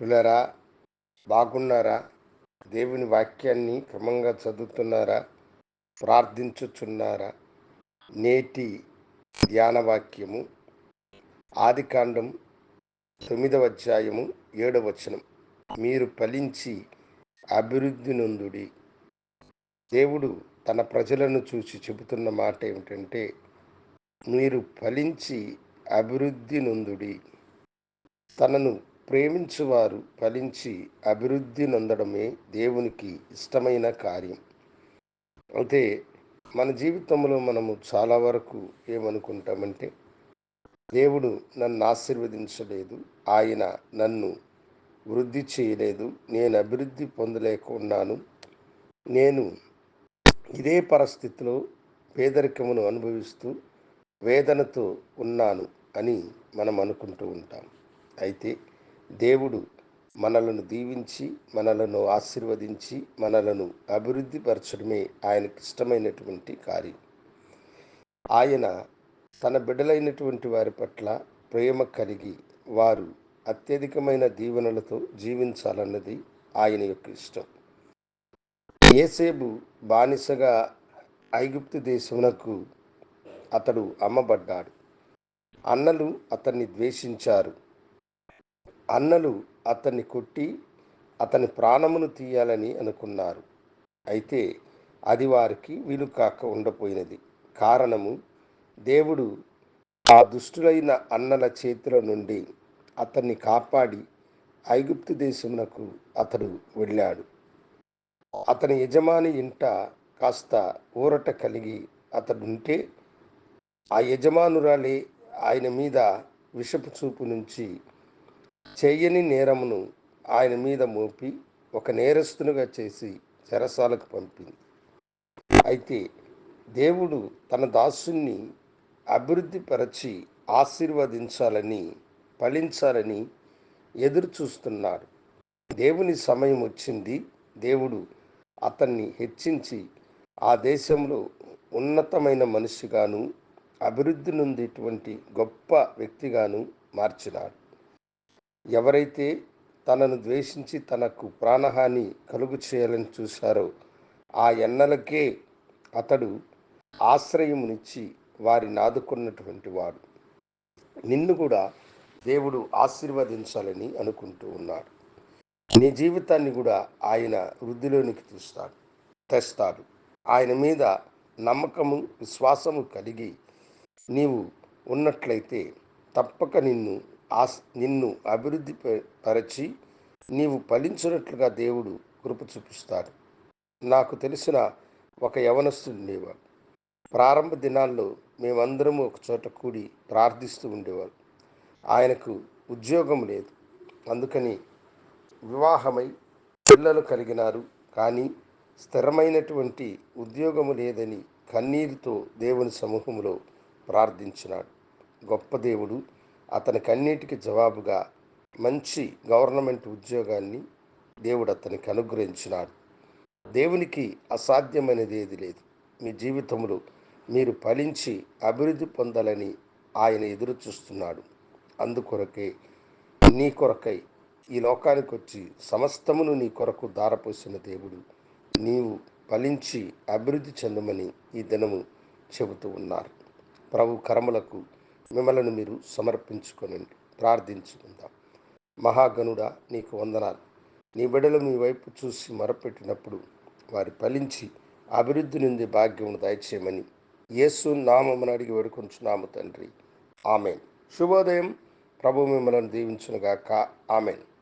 పిల్లరా బాగున్నారా? దేవుని వాక్యాన్ని క్రమంగా చదువుతున్నారా? ప్రార్థించుచున్నారా? నేటి ధ్యానవాక్యము ఆదికాండం తొమ్మిదవ అధ్యాయము ఏడవ వచనం. మీరు ఫలించి అభివృద్ధి నొందుడి. దేవుడు తన ప్రజలను చూసి చెబుతున్న మాట ఏమిటంటే మీరు ఫలించి అభివృద్ధి నొందుడి. తనను ప్రేమించువారు ఫలించి అభివృద్ధి నొందడమే దేవునికి ఇష్టమైన కార్యం. అయితే మన జీవితంలో మనము చాలా వరకు ఏమనుకుంటామంటే దేవుడు నన్ను ఆశీర్వదించలేదు ఆయన నన్ను వృద్ధి చేయలేదు నేను అభివృద్ధి పొందలేకున్నాను నేను ఇదే పరిస్థితిలో పేదరికమును అనుభవిస్తూ వేదనతో ఉన్నాను అని మనం అనుకుంటూ ఉంటాం. అయితే దేవుడు మనలను దీవించి మనలను ఆశీర్వదించి మనలను అభివృద్ధి పరచడమే ఆయనకి ఇష్టమైనటువంటి కార్యం. ఆయన తన బిడ్డలైనటువంటి వారి పట్ల ప్రేమ కలిగి వారు అత్యధికమైన దీవెనలతో జీవించాలన్నది ఆయన యొక్క ఇష్టం. ఏసేబు బానిసగా ఐగుప్తు దేశమునకు అతడు అమ్మబడ్డాడు. అన్నలు అతన్ని ద్వేషించారు. అన్నలు అతన్ని కొట్టి అతని ప్రాణమును తీయాలని అనుకున్నారు. అయితే అది వారికి వీలు కాక ఉండపోయినది. కారణము దేవుడు ఆ దుష్టులైన అన్నల చేతుల నుండి అతన్ని కాపాడి ఐగుప్తు దేశమునకు అతడు వెళ్ళాడు. అతని యజమాని ఇంట కాస్త ఊరట కలిగి అతడుంటే ఆ యజమానురాలే ఆయన మీద విషపు చూపు నుంచి చేయని నేరమును ఆయన మీద మోపి ఒక నేరస్తునిగా చేసి చెరసాలకు పంపింది. అయితే దేవుడు తన దాసుని అభివృద్ధిపరచి ఆశీర్వదించాలని ఫలించాలని ఎదురు చూస్తున్నారు దేవుని సమయం వచ్చింది. దేవుడు అతన్ని హెచ్చించి ఆ దేశంలో ఉన్నతమైన మనిషిగాను అభివృద్ధి నొందేటువంటి గొప్ప వ్యక్తిగాను మార్చినాడు. ఎవరైతే తనను ద్వేషించి తనకు ప్రాణహాని కలుగు చేయాలని చూశారో ఆ ఎన్నలకే అతడు ఆశ్రయమునిచ్చి వారిని ఆదుకున్నటువంటి వాడు. నిన్ను కూడా దేవుడు ఆశీర్వదించాలని అనుకుంటూ ఉన్నాడు. నీ జీవితాన్ని కూడా ఆయన వృద్ధిలోనికి తీస్తాడు తెస్తాడు. ఆయన మీద నమ్మకము విశ్వాసము కలిగి నీవు ఉన్నట్లయితే తప్పక నిన్ను ఆస్ నిన్ను అభివృద్ధి పరచి నీవు ఫలించినట్లుగా దేవుడు కృప చూపిస్తాడు. నాకు తెలిసిన ఒక యవనస్తుడు ఉండేవాడు. ప్రారంభ దినాల్లో మేమందరము ఒక చోట కూడి ప్రార్థిస్తూ ఉండేవారు. ఆయనకు ఉద్యోగం లేదు. అందుకని వివాహమై పిల్లలు కలిగినారు. కానీ స్థిరమైనటువంటి ఉద్యోగము లేదని కన్నీరుతో దేవుని సమూహంలో ప్రార్థించినాడు. గొప్ప దేవుడు అతని కన్నీటికి జవాబుగా మంచి గవర్నమెంట్ ఉద్యోగాన్ని దేవుడు అతనికి అనుగ్రహించినాడు. దేవునికి అసాధ్యమైనది ఏది లేదు. మీ జీవితంలో మీరు ఫలించి అభివృద్ధి పొందాలని ఆయన ఎదురు చూస్తున్నాడు. అందుకొరకే నీ కొరకై ఈ లోకానికి వచ్చి సమస్తమును నీ కొరకు దారపోసిన దేవుడు నీవు ఫలించి అభివృద్ధి చెందమని ఈ దినము చెబుతూ ఉన్నారు. ప్రభు కర్మలకు మిమ్మల్ని మీరు సమర్పించుకొనండి ప్రార్థించుకుందాం. మహాగణుడా నీకు వందనాలు. నీ బిడ్డలు మీ వైపు చూసి మొరపెట్టినప్పుడు వారి ఫలించి అభివృద్ధి నుండి భాగ్యమును దయచేయమని యేసు నామమును అడిగి వేడుకొంచున్నాము తండ్రి. ఆమెన్. శుభోదయం. ప్రభు మిమ్మల్ని దీవించునుగాక. ఆమెన్.